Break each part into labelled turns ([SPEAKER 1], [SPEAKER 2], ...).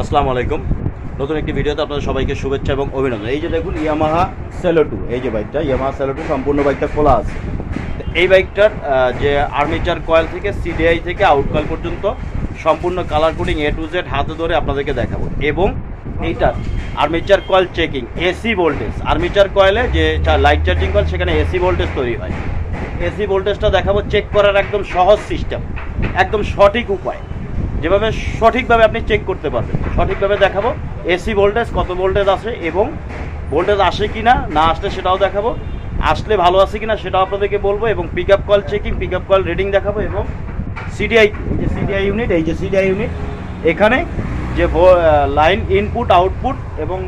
[SPEAKER 1] আসসালামু আলাইকুম। নতুন একটি ভিডিওতে আপনাদের সবাইকে শুভেচ্ছা এবং অভিনন্দন। এই যে দেখুন ইয়ামাহা সেলো টু এই যে বাইকটা ইয়ামাহা সেলো টু সম্পূর্ণ বাইকটা খোলা আছে। এই বাইকটার যে আর্মিচার কয়েল থেকে সিডিআই থেকে আউট কয়েল পর্যন্ত সম্পূর্ণ colour coding A to Z হাতে ধরে আপনাদেরকে দেখাবো। এবং এইটার armature coil checking AC voltage armature কয়েলে যে লাইট চার্জিং কয়েল সেখানে এসি ভোল্টেজ তৈরি হয়। এসি ভোল্টেজটা দেখাবো চেক করার একদম সহজ সিস্টেম একদম সঠিক উপায়। যেভাবে সঠিকভাবে আপনি চেক করতে পারবেন। সঠিকভাবে দেখাবো এসি ভোল্টেজ কত ভোল্টেজ আসে এবং ভোল্টেজ আসে কি না না আসলে সেটাও দেখাবো। আসলে ভালো আছে কি না সেটাও আপনাদেরকে বলব এবং pick up coil checking pick up coil reading দেখাবো এবং সিডিআই এই যে সিডিআই ইউনিট এই যে সিডিআই ইউনিট এখানে যে লাইন ইনপুট আউটপুট এবং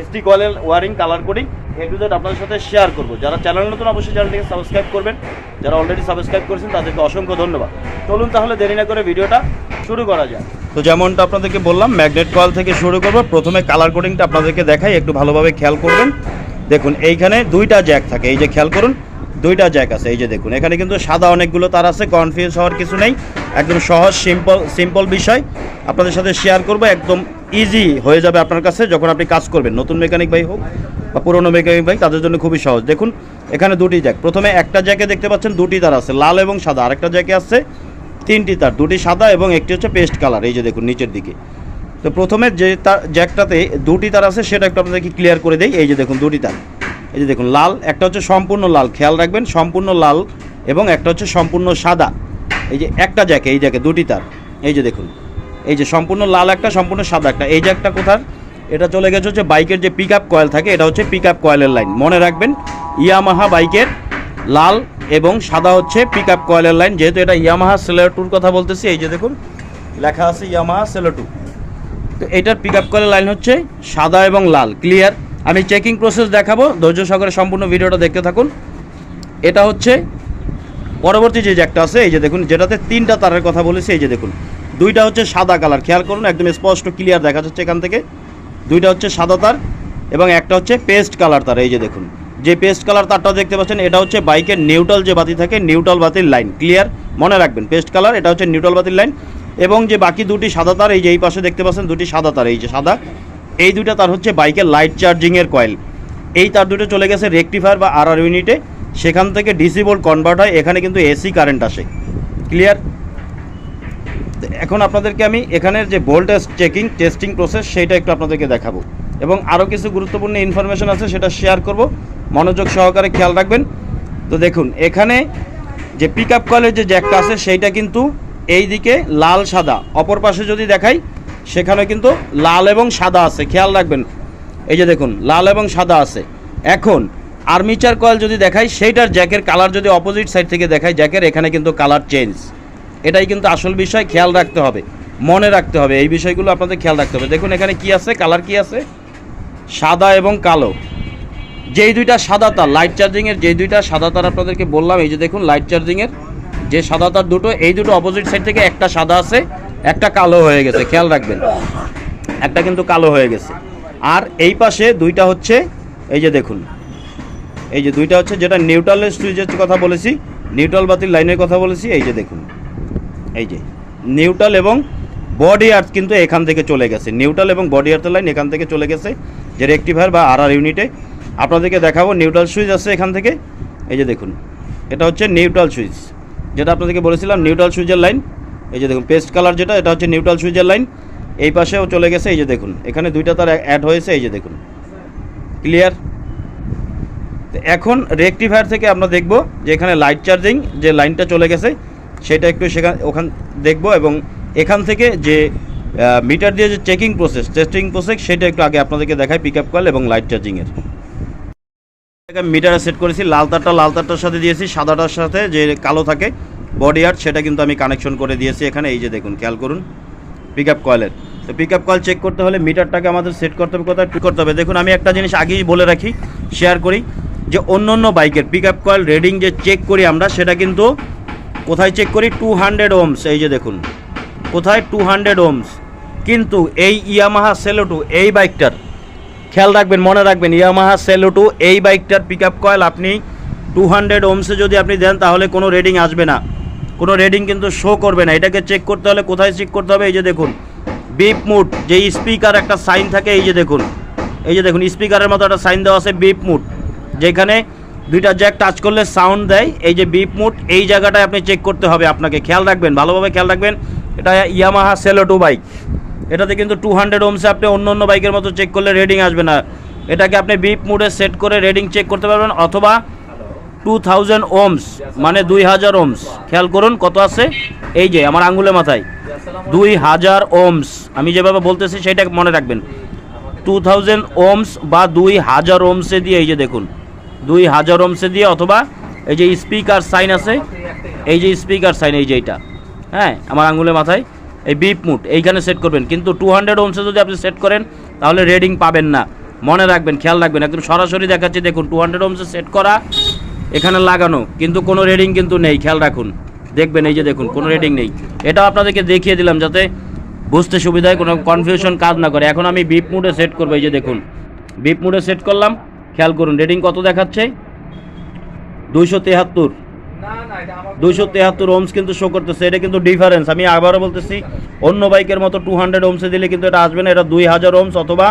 [SPEAKER 1] এসডি কলের ওয়ারিং কালার কোডিং এ আপনাদের সাথে শেয়ার করব। যারা চ্যানেল নতুন, অবশ্যই চ্যানেলটিকে সাবস্ক্রাইব করবেন। যারা অলরেডি সাবস্ক্রাইব করেছেন, তাদেরকে অসংখ্য ধন্যবাদ। চলুন তাহলে দেরি না করে ভিডিওটা শুরু করা যাক। তো যেমনটা আপনাদেরকে বললাম ম্যাগনেট কয়েল থেকে শুরু করব। প্রথমে কালার কোডিংটা আপনাদেরকে দেখাই, একটু ভালোভাবে খেয়াল করবেন। দেখুন, এইখানে দুইটা জ্যাক থাকে। এই যে খেয়াল করুন, দুইটা জ্যাক আছে। এই যে দেখুন, এখানে কিন্তু সাদা অনেকগুলো তার আছে কনফিউজ হওয়ার কিছু নেই। একদম সহজ সিম্পল সিম্পল বিষয়। আপনাদের সাথে শেয়ার করব, একদম ইজি হয়ে যাবে আপনার কাছে যখন আপনি কাজ করবেন। নতুন মেকানিক ভাই হোক বা পুরনো মেকানিক ভাই, তাদের জন্য খুবই সহজ। দেখুন, এখানে দুটি জ্যাক প্রথমে একটা জ্যাকে দেখতে পাচ্ছেন দুটি তার আছে, লাল এবং সাদা। আরেকটা জ্যাকে আছে তিনটি তার, দুটি সাদা এবং একটি হচ্ছে পেস্ট কালার এই যে দেখুন, নিচের দিকে। তো প্রথমে যে তার জ্যাকটাতে দুটি তার আছে, সেটা একটু আপনাদেরকে ক্লিয়ার করে দেই। এই যে দেখুন, দুটি তার। এই যে দেখুন, লাল, একটা হচ্ছে সম্পূর্ণ লাল। খেয়াল রাখবেন, সম্পূর্ণ লাল এবং একটা হচ্ছে সম্পূর্ণ সাদা। এই যে একটা জ্যাকে এই জ্যাকে দুটি তার। এই যে দেখুন। এই যে সম্পূর্ণ লাল একটা, সম্পূর্ণ সাদা একটা। এই যে একটা কোথার? এটা চলে গেছে হচ্ছে বাইকের যে পিক আপ কয়েল থাকে, এটা হচ্ছে পিক আপ কয়েলের লাইন মনে রাখবেন, ইয়ামাহা বাইকের লাল এবং সাদা হচ্ছে পিক আপ কয়েলের লাইন যেহেতু এটা ইয়ামাহা সেলার টুর কথা বলতেছি, এই যে দেখুন, লেখা আছে ইয়ামাহা সেলো টু। তো এটার পিক আপ কলের লাইন হচ্ছে সাদা এবং লাল ক্লিয়ার আমি চেকিং প্রসেস দেখাবো, ধৈর্য সহকারে সম্পূর্ণ ভিডিওটা দেখতে থাকুন। এটা হচ্ছে, পরবর্তী যে জ্যাকটা আছে, এই যে দেখুন, যেটাতে তিনটা তারের কথা বলেছি, এই যে দেখুন। দুইটা হচ্ছে সাদা কালার। খেয়াল করুন, একদম স্পষ্ট ক্লিয়ার দেখা যাচ্ছে এখান থেকে। দুইটা হচ্ছে সাদা তার এবং একটা হচ্ছে পেস্ট কালার তার, এই যে দেখুন। যে পেস্ট কালার তারটা দেখতে পাচ্ছেন, এটা হচ্ছে বাইকের নিউট্রাল যে বাতি থাকে নিউট্রাল বাতির লাইন ক্লিয়ার মনে রাখবেন পেস্ট কালার এটা হচ্ছে নিউট্রাল বাতির লাইন এবং যে বাকি দুটি সাদা তার, এই যে এই পাশে দেখতে পাচ্ছেন, দুটি সাদা তার, এই যে সাদা। এই দুইটা তার হচ্ছে বাইকের লাইট চার্জিংয়ের কয়েল এই তার দুটো চলে গেছে রেকটিফায়ার বা আর আর ইউনিটে সেখান থেকে ডিসি ভোল্ট কনভার্ট হয়, এখানে কিন্তু এসি কারেন্ট আসে। ক্লিয়ার এখন আপনাদেরকে আমি এখানের যে ভোল্টেজ চেকিং টেস্টিং প্রসেস সেইটা একটু আপনাদেরকে দেখাবো। এবং আরও কিছু গুরুত্বপূর্ণ ইনফরমেশন আছে সেটা শেয়ার করব। মনোযোগ সহকারে খেয়াল রাখবেন। তো দেখুন, এখানে যে পিক আপ কলের যে জ্যাকটা আছে সেইটা কিন্তু এই দিকে লাল সাদা। অপর পাশে যদি দেখাই, সেখানে কিন্তু লাল এবং সাদা আছে। খেয়াল রাখবেন। এই যে দেখুন, লাল এবং সাদা আছে। এখন আর্মিচার কয়েল যদি দেখাই, সেইটার জ্যাকের কালার যদি অপোজিট সাইড থেকে দেখাই জ্যাকের এখানে কিন্তু কালার চেঞ্জ এটাই কিন্তু আসল বিষয়, খেয়াল রাখতে হবে, মনে রাখতে হবে। এই বিষয়গুলো আপনাদের খেয়াল রাখতে হবে। দেখুন, এখানে কি আছে? কালার কি আছে? সাদা এবং কালো। যেই দুইটা সাদা তার লাইট চার্জিংয়ের যেই দুইটা সাদা তার আপনাদেরকে বললাম, এই যে দেখুন লাইট চার্জিংয়ের যে সাদা তার দুটো, এই দুটো অপোজিট সাইড থেকে একটা সাদা আছে, একটা কালো হয়ে গেছে। খেয়াল রাখবেন, একটা কিন্তু কালো হয়ে গেছে। আর এই পাশে দুইটা হচ্ছে, এই যে দেখুন, এই যে দুইটা হচ্ছে যেটা নিউট্রালের সুইচের কথা বলেছি নিউট্রাল বাতির লাইনের কথা বলেছি, এই যে দেখুন। এই যে নিউট্রাল এবং বডি আর্থ কিন্তু এখান থেকে চলে গেছে। নিউট্রাল এবং বডি আর্থের লাইন এখান থেকে চলে গেছে যে রেকটিফায়ার বা আর আর ইউনিটে আপনাদেরকে দেখাবো নিউট্রাল সুইচ আছে এখান থেকে। এই যে দেখুন, এটা হচ্ছে নিউট্রাল সুইচ যেটা আপনাদেরকে বলেছিলাম নিউট্রাল সুইচের লাইন এই যে দেখুন পেস্ট কালার যেটা, এটা হচ্ছে নিউট্রাল সুইচের লাইন এই পাশেও চলে গেছে, এই যে দেখুন, এখানে দুইটা তার অ্যাড হয়েছে, এই যে দেখুন। ক্লিয়ার এখন রেকটিফায়ার থেকে আমরা দেখব যে এখানে লাইট চার্জিং যে লাইনটা চলে গেছে সেটা একটু সেখান ওখান দেখব এবং এখান থেকে যে মিটার দিয়ে যে চেকিং প্রসেস টেস্টিং প্রসেস সেটা একটু আগে আপনাদেরকে দেখায় পিক আপ কল এবং লাইট চার্জিংয়ের মিটারে সেট করেছি, লাল তারটা, লাল তারটার সাথে দিয়েছি, সাদাটার সাথে যে কালো থাকে বডি আর্ট সেটা কিন্তু আমি কানেকশন করে দিয়েছি এখানে, এই যে দেখুন, খেয়াল করুন পিক আপ কয়েলের তো পিক আপ কয়েল চেক করতে হলে মিটারটাকে আমাদের সেট করতে হবে, কোথায় করতে হবে? দেখুন, আমি একটা জিনিস আগেই বলে রাখি শেয়ার করি, যে অন্য অন্য বাইকের পিক আপ কয়েল রেডিং যে চেক করি আমরা, সেটা কিন্তু কোথায় চেক করি? টু হান্ড্রেড ওমস এই যে দেখুন। কোথায়? টু হান্ড্রেড ওমস কিন্তু এই ইয়ামাহা সেলোটু এই বাইকটার, খেয়াল রাখবেন, মনে রাখবেন, ইয়ামাহা সেলোটু এই বাইকটার পিক আপ কয়েল আপনি টু হান্ড্রেড ওমসে যদি আপনি দেন, তাহলে কোনো রেডিং আসবে না। কোনো রেডিং কিন্তু শো করবে না। এটাকে চেক করতে হলে কোথায় চেক করতে হবে? এই যে দেখুন। বিপ মুড যে স্পিকার একটা সাইন থাকে, এই যে দেখুন। এই যে দেখুন স্পিকারের মতো একটা সাইন দেওয়া আছে বিপ মুড যেখানে দুইটা জ্যাক টাচ করলে সাউন্ড দেয়। এই যে বিপ মুড এই জায়গাটায় আপনি চেক করতে হবে আপনাকে। খেয়াল রাখবেন, ভালোভাবে খেয়াল রাখবেন। এটা ইয়ামাহা সেলো টু বাইক এটাতে কিন্তু টু হান্ড্রেড ওমসে আপনি অন্য অন্য বাইকের মতো চেক করলে রেডিং আসবে না। এটাকে আপনি বিপ মুডে সেট করে রেডিং চেক করতে পারবেন, অথবা টু থাউজেন্ড ওমস মানে দুই হাজার ওমস খেয়াল করুন কত আছে। এই যে আমার আঙ্গুলের মাথায়। দুই হাজার ওমস আমি যেভাবে বলতেছি সেটা মনে রাখবেন। টু থাউজেন্ড ওমস বা দুই হাজার ওমসে দিয়ে এই যে দেখুন। দুই হাজার ওমসে দিয়ে অথবা এই যে স্পিকার সাইন আছে, এই যে স্পিকার সাইন, এই যে এইটা। হ্যাঁ আমার আঙ্গুলের মাথায় এই বিপ মুট, এইখানে সেট করবেন। কিন্তু টু হান্ড্রেড ওমসে যদি আপনি সেট করেন, তাহলে রেডিং পাবেন না। মনে রাখবেন, খেয়াল রাখবেন, একদম সরাসরি দেখাচ্ছি। দেখুন টু হান্ড্রেড ওমসে সেট করা, এখানে লাগানো, কিন্তু কোনো রেডিং কিন্তু নেই, খেয়াল রাখুন। দেখবেন, এই যে দেখুন, কোনো রেডিং নেই। এটাও আপনাদেরকে দেখিয়ে দিলাম যাতে বুঝতে সুবিধায় কোনো কনফিউশন কাজ না করে। এখন আমি বিপ মুডে সেট করব, এই যে দেখুন। বিপ মুডে সেট করলাম খেয়াল করুন রেডিং কত দেখাচ্ছে? দুইশো তেহাত্তর। দুইশো তেহাত্তর ওমস কিন্তু শো করতেছে, এটা কিন্তু ডিফারেন্স আমি আবারও বলতেছি, অন্য বাইকের মতো টু হান্ড্রেড ওমসে দিলে কিন্তু এটা আসবে না, এটা দুই হাজার ওমস অথবা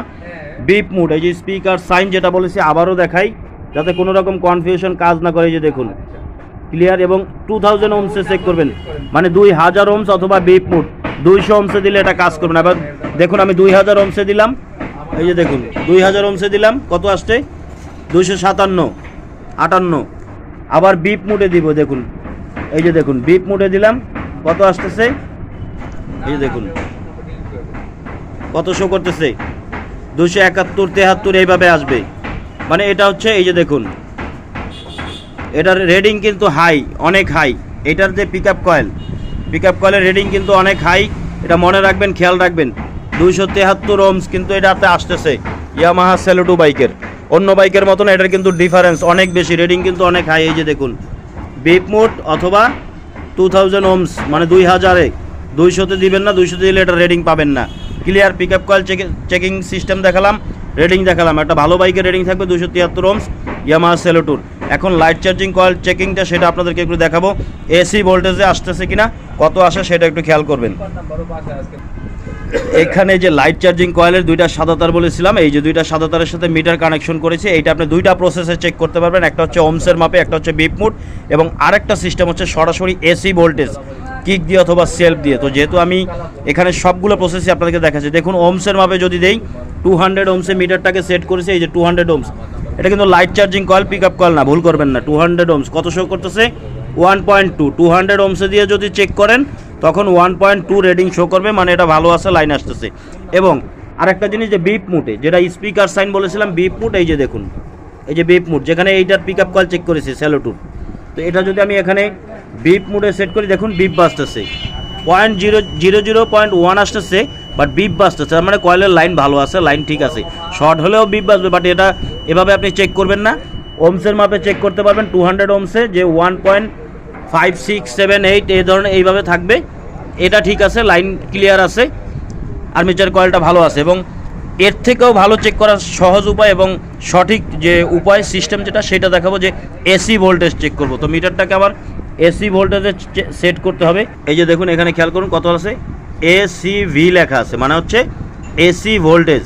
[SPEAKER 1] বিপ মুড এই যে স্পিকার সাইন যেটা বলেছি, আবারও দেখাই, যাতে কোনো রকম কনফিউশন কাজ না করে। যে দেখুন ক্লিয়ার এবং টু থাউজেন্ড ওমসে চেক করবেন। মানে দুই হাজার ওমস অথবা বিপ মুড দুইশো ওমসে দিলে এটা কাজ করবে না। এবার দেখুন, আমি দুই হাজার ওমসে দিলাম। এই যে দেখুন, দুই হাজার ওমসে দিলাম। কত আসছে? দুইশো সাতান্ন, আটান্ন। আবার বিপ মুডে দিব, দেখুন। এই যে দেখুন বিপ মুডে দিলাম। কত আসতেছে? এই যে দেখুন। কত শো করতেছে? দুশো একাত্তর, তেহাত্তর, এইভাবে আসবে। মানে এটা হচ্ছে, এই যে দেখুন। এটার রেডিং কিন্তু হাই অনেক হাই এটার যে pick up coil pick up কয়েলের রেডিং কিন্তু অনেক হাই এটা মনে রাখবেন, খেয়াল রাখবেন। দুইশো তেহাত্তর ওমস কিন্তু এটাতে আসতেছে। ইয়ামাহা সেলোটু বাইকের অন্য বাইকের মতন এটার কিন্তু ডিফারেন্স অনেক বেশি। রেডিং কিন্তু অনেক হাই এই যে দেখুন। বিপ মোড অথবা টু থাউজেন্ড ওমস মানে দুই হাজারে দুইশোতে দিবেন না, দুইশোতে দিলে এটা রেডিং পাবেন না। Clear pick up coil checking system দেখালাম রেডিং দেখালাম। একটা ভালো বাইকের রেডিং থাকবে দুশো তিয়াত্তর ওমস ইয়ামাহা সেলোটুর এখন লাইট চার্জিং কয়েল চেকিংটা সেটা আপনাদেরকে একটু দেখাবো। এসি ভোল্টেজে আসতেছে কিনা, কত আসে সেটা একটু খেয়াল করবেন। এখানে যে লাইট চার্জিং কয়েলের দুইটা সাদা তার বলেছিলাম, এই যে দুইটা সাদা তারের সাথে মিটার কানেকশন করেছে, এইটা আপনি দুইটা প্রসেসে চেক করতে পারবেন, একটা হচ্ছে ওমসের মাপে, একটা হচ্ছে বিপ মুড এবং আরেকটা সিস্টেম হচ্ছে সরাসরি এসি ভোল্টেজ কিক দিয়ে অথবা সেলফ দিয়ে। তো যেহেতু আমি এখানে সবগুলো প্রসেসই আপনাদেরকে দেখাচ্ছি, দেখুন ওমসের মাপে যদি দেই টু হান্ড্রেড ওমসে মিটারটাকে সেট করেছে, এই যে টু হান্ড্রেড ওমস এটা কিন্তু light charging coil pick up coil না, ভুল করবেন না টু হান্ড্রেড ওমস কত শো করতেছে? One point two two hundred ওমসে দিয়ে যদি চেক করেন তখন one point two reading show করবে মানে এটা ভালো আসে লাইন আসতেছে। এবং আরেকটা জিনিস যে বিপ মুটে যেটা স্পিকার সাইন বলেছিলাম বিপ মুট এই যে দেখুন, এই যে বিপ মুট যেখানে এইটার পিক আপ কল চেক করেছি স্যালোটুর তো এটা যদি আমি এখানে বিপ মুডে সেট করি, দেখুন beep বাজতেছে। Point zero zero zero point one আসতেছে বাট বিপ বাজতেছে, তার মানে কয়েলের লাইন ভালো আছে লাইন ঠিক আছে। শর্ট হলেও বিপ বাজবে বাট এটা এভাবে আপনি চেক করবেন না। ওমসের মাপে চেক করতে পারবেন টু হান্ড্রেড ওমসে যে one point five, six, seven, eight, এই ধরনের এইভাবে থাকবে। এটা ঠিক আছে, লাইন ক্লিয়ার আছে, আর্মিচার কয়েলটা ভালো আছে এবং এর থেকেও ভালো চেক করার সহজ উপায় এবং সঠিক যে উপায় সিস্টেম যেটা, সেটা দেখাবো যে এসি ভোল্টেজ চেক করব। তো মিটারটাকে আবার এসি ভোল্টেজে সেট করতে হবে। এই যে দেখুন, এখানে খেয়াল করুন কত আছে। এসি ভি লেখা আছে মানে হচ্ছে AC voltage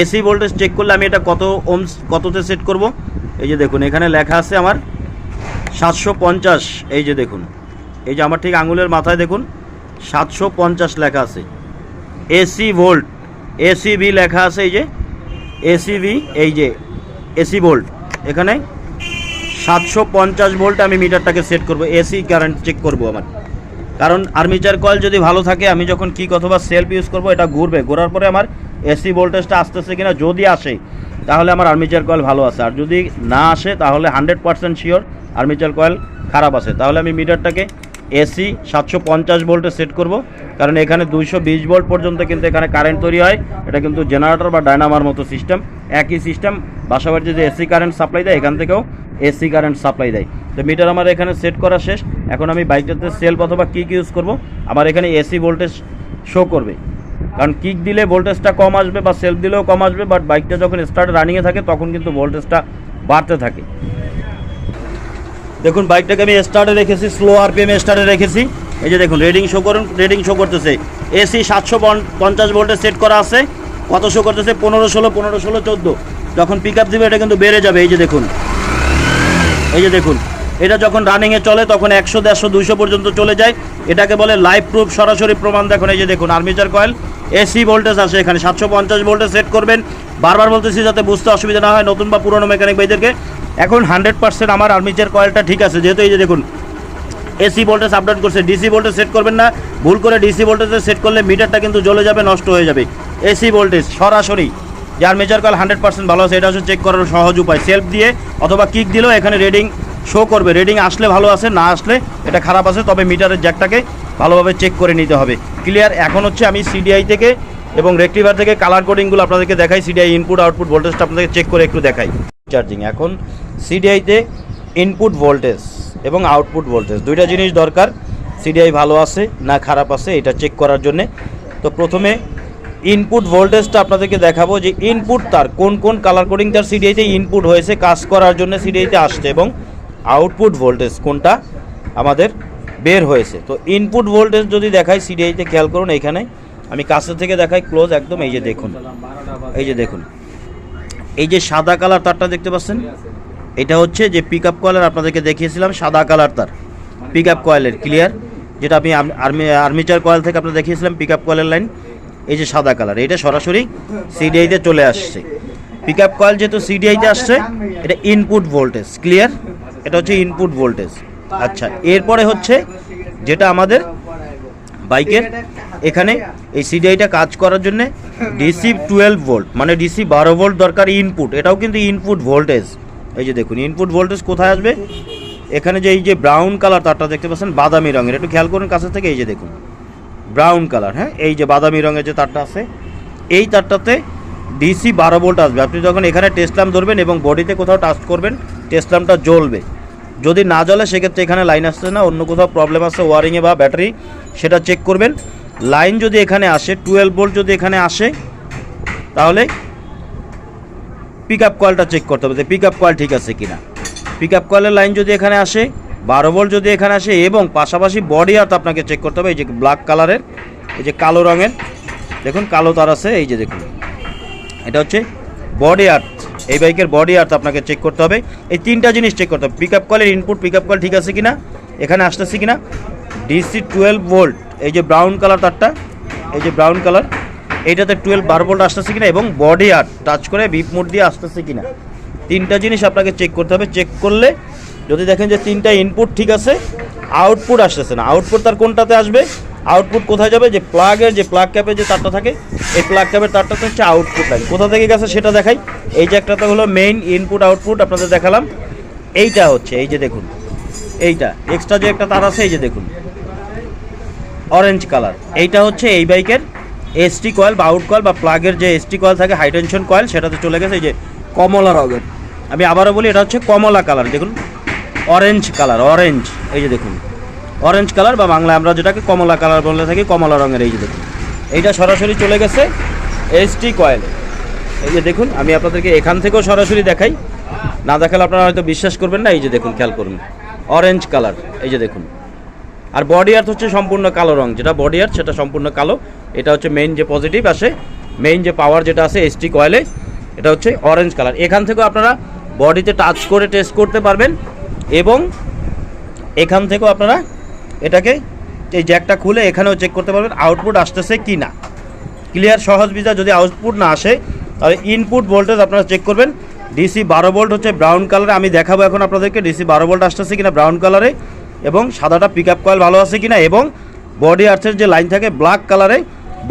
[SPEAKER 1] AC voltage check করলে আমি এটা কত ওমস কততে সেট করব? এই যে দেখুন, এখানে লেখা আছে আমার সাতশো পঞ্চাশ, এই যে দেখুন। এই যে আমার ঠিক আঙুলের মাথায় দেখুন, সাতশো পঞ্চাশ লেখা আছে। এসি ভোল্ট এসিভি লেখা আছে এই যে এসিভি এই যে এসি ভোল্ট এখানে সাতশো পঞ্চাশ ভোল্ট আমি মিটারটাকে সেট করব এসি কারেন্ট চেক করব আমার। কারণ আর্মিচার কয়েল যদি ভালো থাকে, আমি যখন কিক অথবা সেলফ ইউজ করব, এটা ঘুরবে। ঘোরার পরে আমার এসি ভোল্টেজটা আসতেছে কিনা যদি আসে, তাহলে আমার আর্মিচার কয়েল ভালো আছে। আর যদি না আসে, তাহলে hundred percent sure armature coil খারাপ আছে। তাহলে আমি মিটারটাকে এসি সাতশো পঞ্চাশ ভোল্টে সেট করব। কারণ এখানে দুইশো বিশ ভোল্ট পর্যন্ত কিন্তু এখানে কারেন্ট তৈরি হয়। এটা কিন্তু জেনারেটর বা ডায়নামার মতো সিস্টেম একই সিস্টেম বাসাবাড়িতে যে এসি কারেন্ট সাপ্লাই দেয়, এখান থেকেও এসি কারেন্ট সাপ্লাই দেয়। তো মিটার আমার এখানে সেট করা শেষ। এখন আমি বাইকটাতে সেলফ অথবা কিক ইউজ করব। আমার এখানে এসি ভোল্টেজ শো করবে। কারণ কিক দিলে ভোল্টেজটা কম আসবে বা সেলফ দিলেও কম আসবে। বাট বাইকটা যখন স্টার্ট রানিংয়ে থাকে, তখন কিন্তু ভোল্টেজটা বাড়তে থাকে। দেখুন, বাইকটাকে আমি স্টার্টে রেখেছি স্লো আরপিএম স্টার্টে রেখেছি। এই যে দেখুন রেডিং শো করুন রেডিং শো করতেছে। এসি সাতশো পঞ্চাশ ভোল্টে সেট করা আছে। কত শো করতেছে? পনেরো ষোলো পনেরো ষোলো, চোদ্দ। যখন পিক আপ দেবে, এটা কিন্তু বেড়ে যাবে। এই যে দেখুন। এই যে দেখুন। এটা যখন রানিংয়ে চলে, তখন একশো, দেড়শো, দুইশো পর্যন্ত চলে যায়। এটাকে বলে লাইভ প্রুফ সরাসরি প্রমাণ দেখুন। এই যে দেখুন আর্মিচার কয়েল এসি ভোল্টেজ আছে এখানে। সাতশো পঞ্চাশ ভোল্টে সেট করবেন। বারবার বলতেছি যাতে বুঝতে অসুবিধা না হয়, নতুন বা পুরনো মেকানিক ভাইদেরকে। এখন হান্ড্রেড পার্সেন্ট আমার আর্মিচার কয়েলটা ঠিক আছে, যেহেতু এই যে দেখুন এসি ভোল্টেজ আপডাউন করছে ডিসি ভোল্টেজ সেট করবেন না, ভুল করে ডিসি ভোল্টেজে সেট করলে মিটারটা কিন্তু জ্বলে যাবে, নষ্ট হয়ে যাবে। এসি ভোল্টেজ সরাসরি যার মেজার কল হান্ড্রেড পার্সেন্ট ভালো আছে, এটা হচ্ছে চেক করার সহজ উপায়। সেলফ দিয়ে অথবা কিক দিলেও এখানে রেডিং শো করবে। রেডিং আসলে ভালো আছে, না আসলে এটা খারাপ আছে, তবে মিটারের জ্যাকটাকে ভালোভাবে চেক করে নিতে হবে। ক্লিয়ার এখন হচ্ছে আমি সিডিআই থেকে এবং রেক্টিভার থেকে কালার কোডিংগুলো আপনাদেরকে দেখাই। সিডিআই ইনপুট আউটপুট ভোল্টেজটা আপনাদেরকে চেক করে একটু দেখাই। চার্জিং এখন সিডিআইতে ইনপুট ভোল্টেজ এবং আউটপুট ভোল্টেজ দুইটা জিনিস দরকার। সিডিআই ভালো আছে না খারাপ আছে, এটা চেক করার জন্যে। তো প্রথমে ইনপুট ভোল্টেজটা আপনাদেরকে দেখাবো যে ইনপুট তার কোন কোন কালার কোডিং তার সিডিআইতে ইনপুট হয়েছে, কাজ করার জন্য সিডিআইতে আসছে এবং আউটপুট ভোল্টেজ কোনটা আমাদের বের হয়েছে। তো ইনপুট ভোল্টেজ যদি দেখাই সিডিআইতে খেয়াল করুন এখানে, আমি কাছে থেকে দেখাই ক্লোজ একদম এই যে দেখুন, এই যে দেখুন। এই যে সাদা কালার তারটা দেখতে পাচ্ছেন? এটা হচ্ছে যে পিক আপ কয়েলের আপনাদেরকে দেখিয়েছিলাম, সাদা কালার তার। পিক আপ কয়েলের ক্লিয়ার যেটা আমি আর্মি- আর্মি আর্মিচার কয়েল থেকে আপনাদের দেখিয়েছিলাম পিক আপ কয়েলের লাইন এই যে সাদা কালার এটা সরাসরি সিডিআইতে চলে আসছে। পিক আপ কয়েল যেহেতু সিডিআইতে আসছে, এটা ইনপুট ভোল্টেজ ক্লিয়ার এটা হচ্ছে ইনপুট ভোল্টেজ আচ্ছা এরপরে হচ্ছে যেটা আমাদের বাইকের, এখানে এই সিডিআইটা কাজ করার জন্য ডিসি টুয়েলভ ভোল্ট মানে ডিসি বারো ভোল্ট দরকার ইনপুট এটাও কিন্তু ইনপুট ভোল্টেজ এই যে দেখুন ইনপুট ভোল্টেজ কোথায় আসবে? এখানে যে এই যে ব্রাউন কালার তারটা দেখতে পাচ্ছেন, বাদামি রঙের। একটু খেয়াল করুন কাছে থেকে, এই যে দেখুন ব্রাউন কালার হ্যাঁ? এই যে বাদামি রঙের যে তারটা আছে, এই তারটাতে ডিসি বারো ভোল্ট আসবে। আপনি যখন এখানে টেস্টলাম ধরবেন এবং বডিতে কোথাও টাচ করবেন টেস্টলামটা জ্বলবে। যদি না জ্বলে, সেক্ষেত্রে এখানে লাইন আসছে না, অন্য কোথাও প্রবলেম আছে ওয়ারিংয়ে বা ব্যাটারি সেটা চেক করবেন। লাইন যদি এখানে আসে টুয়েলভ ভোল্ট যদি এখানে আসে, তাহলে পিক আপ কয়েলটা চেক করতে হবে যে পিক আপ কয়েল ঠিক আছে কিনা। পিক আপ কয়েলের লাইন যদি এখানে আসে, বারো ভোল্ট যদি এখানে আসে এবং পাশাপাশি বডি আর্থ আপনাকে চেক করতে হবে, এই যে ব্ল্যাক কালারের এই যে কালো রঙের, দেখুন কালো তার আছে, এই যে দেখুন। এটা হচ্ছে বডি আর্থ এই বাইকের বডি আর্থ আপনাকে চেক করতে হবে। এই তিনটা জিনিস চেক করতে হবে পিক আপ কলের ইনপুট পিক আপ কল ঠিক আছে কিনা, এখানে আসতেছে কিনা। ডিসি টুয়েলভ ভোল্ট এই যে ব্রাউন কালার তারটা, এই যে ব্রাউন কালার এইটাতে টুয়েলভ বারো ভোল্ট আসতেছে কিনা এবং বডি আর্ট টাচ করে বিপ মোড দিয়ে আসতেছে কিনা। তিনটা জিনিস আপনাকে চেক করতে হবে। চেক করলে যদি দেখেন যে তিনটা ইনপুট ঠিক আছে আউটপুট আসতেছে না। আউটপুট তার কোনটাতে আসবে? আউটপুট কোথায় যাবে? যে প্লাগের যে প্লাগ ক্যাপের যে তারটা থাকে, এই প্লাগ ক্যাপের তারটাতে হচ্ছে আউটপুট লাইন কোথা থেকে গেছে সেটা দেখাই। এই যে একটাতে হলো মেইন ইনপুট আউটপুট আপনাদের দেখালাম। এইটা হচ্ছে, এই যে দেখুন। এইটা এক্সট্রা যে একটা তার আছে, এই যে দেখুন। অরেঞ্জ কালার এইটা হচ্ছে এই বাইকের এসটি কয়েল বা আউট কয়েল বা প্লাগের যে এসটি কয়েল থাকে হাই টেনশন কয়েল সেটাতে চলে গেছে এই যে কমলা রঙের। আমি আবারও বলি, এটা হচ্ছে কমলা কালার দেখুন। অরেঞ্জ কালার অরেঞ্জ এই যে দেখুন। অরেঞ্জ কালার বা বাংলায় আমরা যেটাকে কমলা কালার বলে থাকি, কমলা রঙের, এই যে দেখুন। এইটা সরাসরি চলে গেছে এসটি কয়েল এই যে দেখুন, আমি আপনাদেরকে এখান থেকেও সরাসরি দেখাই। না দেখালে আপনারা হয়তো বিশ্বাস করবেন না, এই যে দেখুন, খেয়াল করুন। অরেঞ্জ কালার এই যে দেখুন। আর বডি আর্থ হচ্ছে সম্পূর্ণ কালো রং, যেটা বডি আর্থ সেটা সম্পূর্ণ কালো। এটা হচ্ছে মেইন যে পজিটিভ আসে মেইন যে পাওয়ার যেটা আছে এসটি কয়েলে এটা হচ্ছে অরেঞ্জ কালার এখান থেকেও আপনারা বডিতে টাচ করে টেস্ট করতে পারবেন এবং এখান থেকেও আপনারা এটাকে এই জ্যাকটা খুলে এখানেও চেক করতে পারবেন আউটপুট আসতেছে কি না। ক্লিয়ার সহজ বিজা যদি আউটপুট না আসে, তাহলে ইনপুট ভোল্টেজ আপনারা চেক করবেন। ডিসি বারো ভোল্ট হচ্ছে ব্রাউন কালারে আমি দেখাবো এখন আপনাদেরকে ডিসি বারো ভোল্ট আসতেছে কিনা ব্রাউন কালারে এবং সাদাটা পিক আপ কয়েল ভালো আছে কিনা এবং বডি আর্থের যে লাইন থাকে ব্ল্যাক কালারে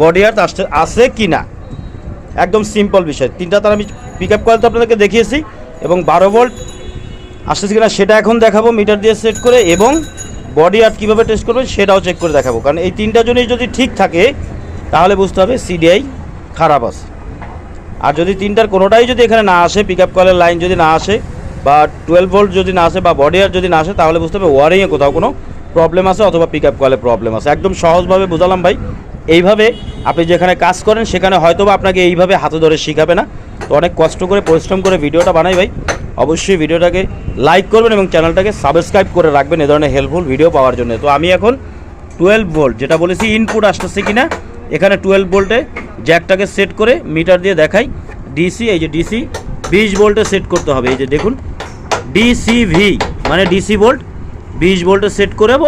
[SPEAKER 1] বডি আর্থ আসতে আছে কিনা? একদম সিম্পল বিষয়। তিনটা তার আমি পিক আপ কয়েল তো আপনাদেরকে দেখিয়েছি এবং বারো ভোল্ট আসতেছে কিনা সেটা এখন দেখাবো মিটার দিয়ে সেট করে এবং বডি আর্ট কীভাবে টেস্ট করবে সেটাও চেক করে দেখাবো। কারণ এই তিনটা জিনিস যদি ঠিক থাকে, তাহলে বুঝতে হবে সিডিআই খারাপ আছে। আর যদি তিনটার কোনোটাই যদি এখানে না আসে পিক আপ কলের লাইন যদি না আসে বা টুয়েলভ ভোল্ট যদি না আসে বা বডি আর যদি না আসে, তাহলে বুঝতে হবে ওয়ারিংয়ে কোথাও কোনো প্রবলেম আছে অথবা পিক আপ কলে প্রবলেম আছে। একদম সহজভাবে বুঝালাম ভাই। এইভাবে আপনি যেখানে কাজ করেন, সেখানে হয়তো বা আপনাকে এইভাবে হাতে ধরে শিখাবে না। তো অনেক কষ্ট করে, পরিশ্রম করে ভিডিওটা বানাই ভাই। অবশ্যই ভিডিওটাকে লাইক করবেন এবং চ্যানেলটাকে সাবস্ক্রাইব করে রাখবেন, এ ধরনের হেল্পফুল ভিডিও পাওয়ার জন্য। তো আমি এখন টুয়েলভ ভোল্ট যেটা বলেছি ইনপুট আসতেছে কি না এখানে টুয়েলভ ভোল্টে জ্যাকটাকে সেট করে মিটার দিয়ে দেখাই। ডিসি এই যে ডিসি বিশ ভোল্টে সেট করতে হবে। এই যে দেখুন ডিসিভি মানে ডিসি ভোল্ট বিশ ভোল্টে সেট করব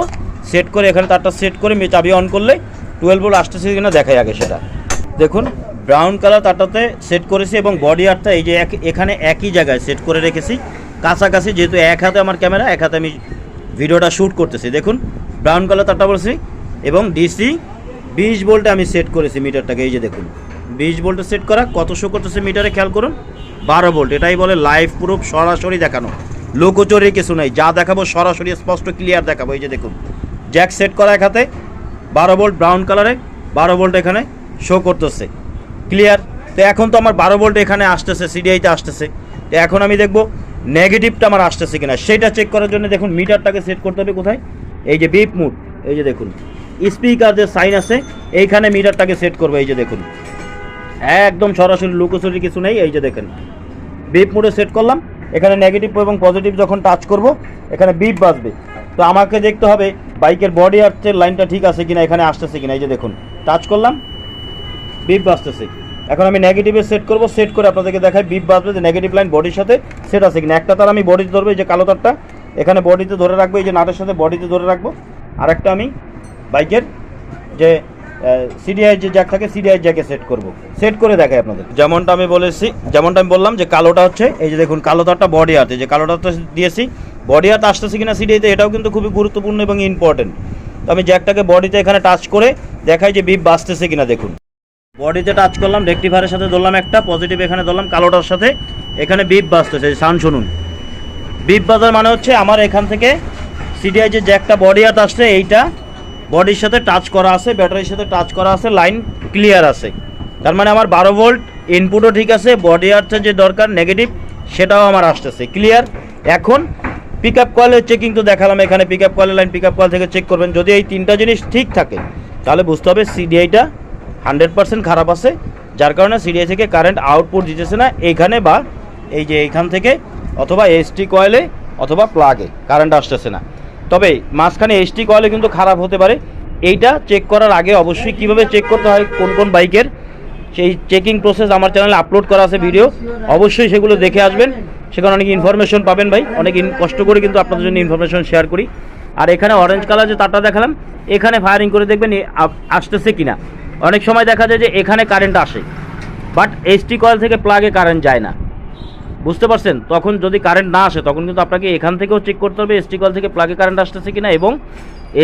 [SPEAKER 1] সেট করে এখানে তারটা সেট করে চাবি অন করলে টুয়েলভ ভোল্ট আসতেছে কিনা দেখাই আগে সেটা। দেখুন ব্রাউন কালার তারটাতে সেট করেছি এবং বডি আর্টটা এই যে এক এখানে একই জায়গায় সেট করে রেখেছি। কাছাকাছি যেহেতু এক হাতে আমার ক্যামেরা, এক হাতে আমি ভিডিওটা শ্যুট করতেছি। দেখুন ব্রাউন কালার তারটা বলছি এবং ডিসি বিশ ভোল্টে আমি সেট করেছি মিটারটাকে। এই যে দেখুন, বিশ ভোল্টে সেট করা, কত শো করতেছে মিটারে খেয়াল করুন। বারো ভোল্ট। এটাই বলে লাইভ প্রুফ সরাসরি দেখানো। লোকচরে কিছু নাই। যা দেখাবো সরাসরি স্পষ্ট ক্লিয়ার দেখাবো। এই যে দেখুন জ্যাক সেট করা এক হাতে, বারো ভোল্ট ব্রাউন কালারে বারো ভোল্ট এখানে শো করতেছে। ক্লিয়ার তো এখন তো আমার বারো ভোল্ট এখানে আসতেছে সিডিআইতে আসতেছে। তো এখন আমি দেখব নেগেটিভটা আমার আসতেছে কিনা। সেটা চেক করার জন্য দেখুন মিটারটাকে সেট করতে হবে কোথায়? এই যে বিপ মুড এই যে দেখুন স্পিকার যে সাইন আছে, এইখানে মিটারটাকে সেট করব। এই যে দেখুন একদম সরাসরি লুকোচুরি কিছু নেই, এই যে দেখেন। বিপ মোডে সেট করলাম, এখানে নেগেটিভ এবং পজিটিভ যখন টাচ করব, এখানে বিপ বাজবে। তো আমাকে দেখতে হবে বাইকের বডি আর্থের লাইনটা ঠিক আছে কিনা, এখানে আসতেছে কিনা, এই যে দেখুন। টাচ করলাম, বিপ বাজতেছে। এখন আমি নেগেটিভে সেট করব সেট করে আপনাদেরকে দেখাই, বিপ বাজবে যে নেগেটিভ লাইন বডির সাথে সেট আছে কিনা। একটা তার আমি বডিতে ধরবো, এই যে কালো তারটা, এখানে বডিতে ধরে রাখব, এই যে নাটের সাথে বডিতে ধরে রাখব। আরেকটা আমি বাইকের যে সিডিআই যে জ্যাক থাকে সিডিআই জ্যাকে সেট করব। সেট করে দেখাই আপনাদের। যেমনটা আমি বলেছি, যেমনটা আমি বললাম যে কালোটা হচ্ছে, এই যে দেখুন, কালো তারটা বডি আর্ট যে কালো দিয়েছি বডি আর্ট আসতেছে কিনা সিডিআইতে এটাও কিন্তু খুবই গুরুত্বপূর্ণ এবং ইম্পর্টেন্ট তো আমি জ্যাকটাকে বডিতে এখানে টাচ করে দেখাই যে বিপ বাঁচতেছে কিনা দেখুন। বডিতে টাচ করলাম রেক্টিফায়ারের সাথে ধরলাম একটা পজিটিভ এখানে ধরলাম, কালোটার সাথে এখানে বিপ বাজতেছে সাউন্ড শুনুন। বিপ বাজার মানে হচ্ছে আমার এখান থেকে সিডিআই যে জ্যাকটা বডি আর্ট আসছে, এইটা বডির সাথে টাচ করা আছে ব্যাটারির সাথে টাচ করা আছে লাইন ক্লিয়ার আছে। তার মানে আমার বারো ভোল্ট ইনপুটও ঠিক আছে বডি আর্থের যে দরকার নেগেটিভ সেটাও আমার আসতেছে। ক্লিয়ার এখন পিক আপ কয়েলের চেকিং তো দেখালাম এখানে পিক আপ কয়েলের লাইন পিক আপ কল থেকে চেক করবেন। যদি এই তিনটা জিনিস ঠিক থাকে, তাহলে বুঝতে হবে সিডিআইটা হান্ড্রেড পার্সেন্ট খারাপ আছে, যার কারণে সিডিআই থেকে কারেন্ট আউটপুট দিতেছে না এইখানে বা এই যে এইখান থেকে, অথবা এসটি কয়েলে অথবা প্লাগে কারেন্ট আসতেছে না। তবে মাঝখানে এসটি কয়েলে কিন্তু খারাপ হতে পারে। এইটা চেক করার আগে অবশ্যই কীভাবে চেক করতে হয়, কোন কোন বাইকের। সেই চেকিং প্রসেস আমার চ্যানেলে আপলোড করা আছে ভিডিও অবশ্যই সেগুলো দেখে আসবেন। সেখানে অনেক ইনফরমেশন পাবেন ভাই। অনেক কষ্ট করে কিন্তু আপনাদের জন্য ইনফরমেশন শেয়ার করি। আর এখানে অরেঞ্জ কালার যে তারটা দেখালাম, এখানে ফায়ারিং করে দেখবেন আসতেছে কিনা। অনেক সময় দেখা যায় যে এখানে কারেন্ট আসে। বাট এসটি কয়েল থেকে প্লাগে কারেন্ট যায় না। বুঝতে পারছেন? তখন যদি কারেন্ট না আসে, তখন কিন্তু আপনাকে এখান থেকেও চেক করতে হবে এসটি কল থেকে প্লাগে কারেন্ট আসতেছে কিনা এবং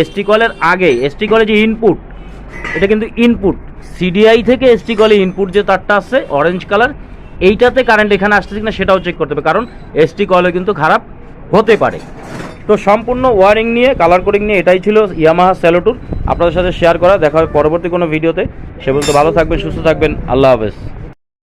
[SPEAKER 1] এসটি কলের আগে এসটি কলে যে ইনপুট এটা কিন্তু ইনপুট সিডিআই থেকে এসটি কলে ইনপুট যে তারটা আসছে অরেঞ্জ কালার এইটাতে কারেন্ট এখানে আসতেছে কিনা সেটাও চেক করতে হবে, কারণ এসটি কয়েলে কিন্তু খারাপ হতে পারে। তো সম্পূর্ণ ওয়ারিং নিয়ে কালার কোডিং নিয়ে এটাই ছিল ইয়ামাহা স্যালোটুর আপনাদের সাথে শেয়ার করা, দেখা হবে পরবর্তী কোনো ভিডিওতে সে পর্যন্ত ভালো থাকবেন, সুস্থ থাকবেন, আল্লাহ হাফেজ।